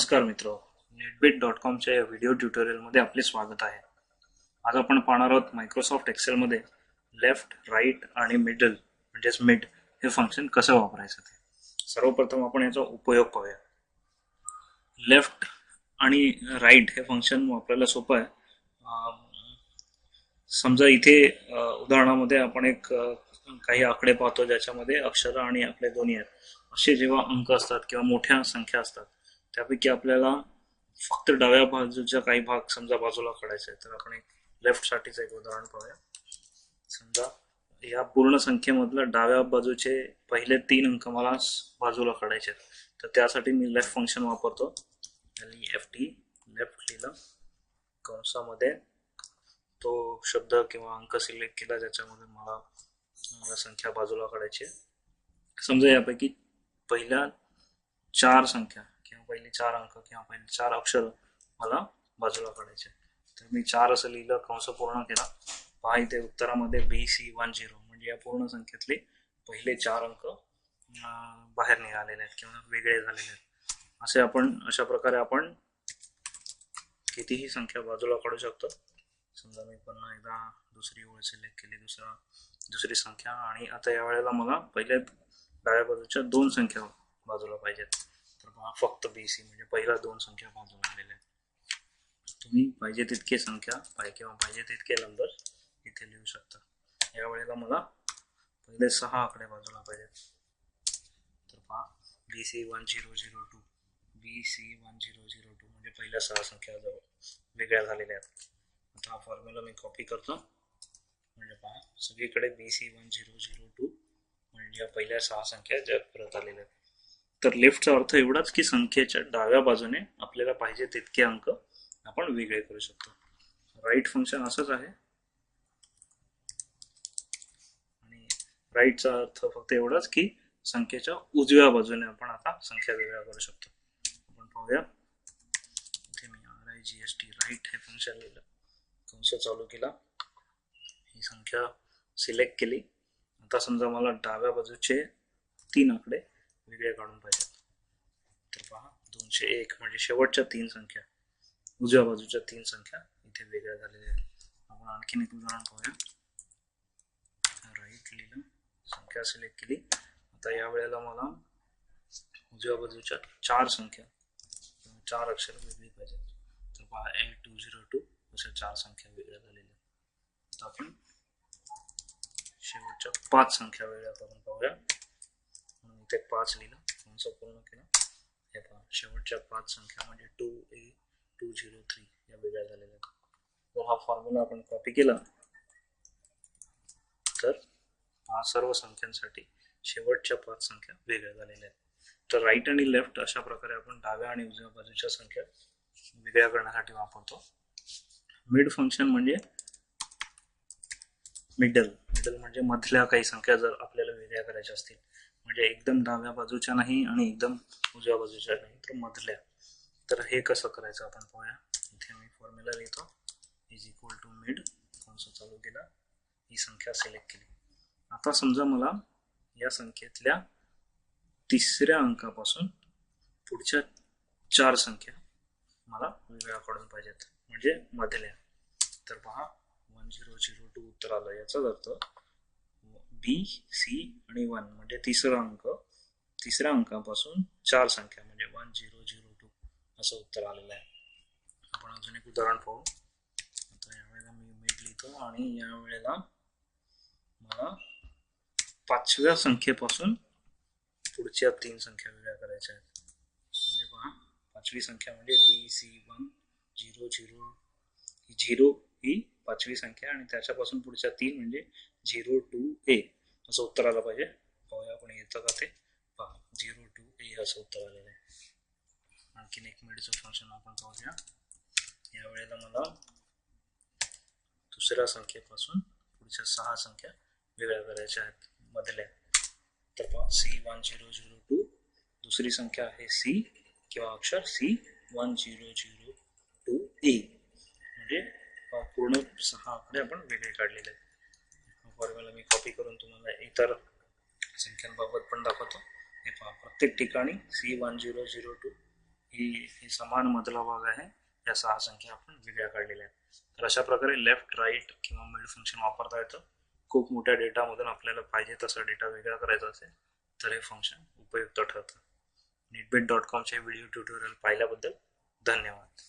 नमस्कार मित्र. नेटबिट डॉट कॉमच्या या व्हिडिओ ट्युटोरियलमध्ये आपले स्वागत आहे. आज आपण पाहणार आहोत मायक्रोसॉफ्ट एक्सेलमध्ये लेफ्ट राईट आणि मिडल म्हणजेच मिड हे फंक्शन कसं वापरायचं ते. सर्वप्रथम आपण याचा उपयोग पाहूया. लेफ्ट आणि राईट हे फंक्शन वापरायला सोपं आहे. समजा इथे उदाहरणामध्ये आपण एक काही आकडे पाहतो ज्याच्यामध्ये अक्षर आणि आपले दोन्ही आहेत. असे जेव्हा अंक असतात किंवा मोठ्या संख्या असतात त्यापैकी आपल्याला फक्त डाव्या बाजूचा काही भाग समजा बाजूला काढायचा आहे तर आपण एक लेफ्ट एक उदाहरण पाहूया. समजा या पूर्ण संख्येमधलं डाव्या बाजूचे पहिले तीन अंक मला बाजूला काढायचे आहेत. तर त्यासाठी मी लेफ्ट फंक्शन वापरतो. एल एफ टी लेफ्ट लिहिलं. कंसामध्ये तो शब्द किंवा अंक सिलेक्ट केला ज्याच्यामध्ये मला मला संख्या बाजूला काढायची आहे. समजा यापैकी पहिल्या चार संख्या पहिले चार अंक किंवा पहिले चार अक्षर मला बाजूला काढायचे. तर मी चार असं लिहिलं कंस पूर्ण केला. पहा इथे उत्तरामध्ये बी सी वन झिरो म्हणजे या पूर्ण संख्येतले पहिले चार अंक बाहेर निघालेले आहेत किंवा वेगळे झालेले आहेत. असे आपण अशा प्रकारे आपण कितीही संख्या बाजूला काढू शकतो. समजा मी पुन्हा एकदा दुसरी ओळ सिलेक्ट केली दुसरा दुसरी संख्या. आणि आता या वेळेला मला पहिले डाव्या बाजूच्या दोन संख्या बाजूला पाहिजेत. फक्त बी सी म्हणजे पहिल्या दोन संख्या बाजूला आलेल्या आहेत. तुम्ही पाहिजे तितके संख्या पाहिजे किंवा पाहिजे तितके नंबर इथे लिहू शकता. या वेळेला मला? पहिले सहा आकडे बाजूला पाहिजेत तर पहा B C one zero zero two B C one zero zero two म्हणजे पहिल्या सहा संख्या जवळ वेगळ्या झालेल्या आहेत. आता हा फॉर्म्युला मी कॉपी करतो. म्हणजे पहा सगळीकडे B C one zero zero two म्हणजे या पहिल्या सहा संख्या जग परत आलेल्या आहेत. तर लेफ्टचा अर्थ एवढाच की संख्येच्या डाव्या बाजूने आपल्याला पाहिजे तितके अंक आपण वेगळे करू शकतो. राईट फंक्शन असंच आहे. आणि राईटचा अर्थ फक्त एवढाच की संख्येच्या उजव्या बाजूने आपण आता संख्या वेगळ्या करू शकतो. आपण पाहूया. इथे मी R I G S T right हे फंक्शन लिहिलं. कंस चालू केला. ही संख्या सिलेक्ट केली. आता समजा मला डाव्या बाजूचे तीन आकडे वेगळे पहा, दोनशे एक म्हणजे तीन संख्या, उजव्या बाजूच्या तीन संख्या इथे एक उदाहरण पाहूया. राईट संख्या सिलेक्ट या वेळेला मला उजव्या बाजूच्या चार संख्या, चार अक्षर वेगळी पाहिजेत तर पहा एट टू झिरो टू अशा चार संख्या वेगळ्या झालेल्या आता संख्या वेगळ्या करून म्हणून पाच लिहिलं. कंस पूर्ण केला. हे पहा शेवटच्या पाच संख्या म्हणजे two A two zero three या वेगळ्या झालेल्या आहेत. जर हा फॉर्म्युला आपण कॉपी केला. तर हा सर्व संख्यांसाठी शेवटच्या पाच संख्या वेगळ्या झालेल्या आहेत. तर राईट आणि लेफ्ट अशा प्रकारे आपण डाव्या आणि उजव्या बाजूच्या संख्या वेगळ्या करण्यासाठी वापरतो. मिड फंक्शन म्हणजे मिडल मिडल म्हणजे मधल्या काही संख्या जर आपल्याला वेगळ्या करायच्या असतील म्हणजे एकदम डाव्या बाजूच्या नाही आणि एकदम उजव्या बाजूच्या नाही तर मधल्या. तर हे कसं करायचं आपण पाहूया. इथे मी फॉर्म्युला लिहितो. इज इक्वल टू मिड कंस चालू केला. ही संख्या सिलेक्ट केली. आता समजा मला या संख्येतल्या तिसऱ्या अंकापासून पुढच्या चार संख्या मला वेगळ्या काढून पाहिजेत. म्हणजे मधल्या. तर पहा वन झिरो झिरो टू उत्तर आलं. याचाच अर्थ बी सी आणि वन म्हणजे तिसरा अंक. तिसऱ्या अंकापासून चार संख्या म्हणजे वन झिरो झिरो टू असं उत्तर आलेलं आहे. आपण अजून एक उदाहरण पाहू. आता यावेळेला मी मीठ लिहितो आणि या वेळेला मला पाचव्या संख्येपासून पुढच्या तीन संख्या वेगळ्या करायच्या आहेत. म्हणजे पहा, पाचवी संख्या म्हणजे D C one zero zero zero ही पाचवी संख्या आणि त्याच्यापासून पुढच्या तीन म्हणजे झिरो टू ए असं उत्तर आलं पाहिजे. पाहूया आपण येतं का ते. पहा झिरो टू ए असं उत्तर आलेलं आहे. आणखीन एक मिनिटचं फंक्शन आपण पाहूया. या वेळेला मला दुसऱ्या संख्येपासून पुढच्या सहा संख्या वेगळ्या करायच्या आहेत. मधल्या. तर पहा C one zero zero two दुसरी संख्या आहे सी किंवा अक्षर C one zero zero two A म्हणजे पूर्ण सहा आकडे आपण वेगळे काढलेले आहेत. फॉर्म्युला मी कॉपी करून तुम्हाला इतर संख्यांबाबत पण दाखवतो. हे पहा प्रत्येक ठिकाणी C one zero zero two ही ही समान मधला भाग आहे. या सहा संख्या आपण वेगळ्या काढलेल्या आहेत. तर अशा प्रकारे लेफ्ट राईट किंवा मिड फंक्शन वापरता येतं. खूप मोठ्या डेटामधून आपल्याला पाहिजे तसा डेटा वेगळा करायचा असेल तर हे फंक्शन उपयुक्त ठरतं. नेटबेट डॉट कॉमचे व्हिडिओ ट्युटोरियल पाहिल्याबद्दल धन्यवाद.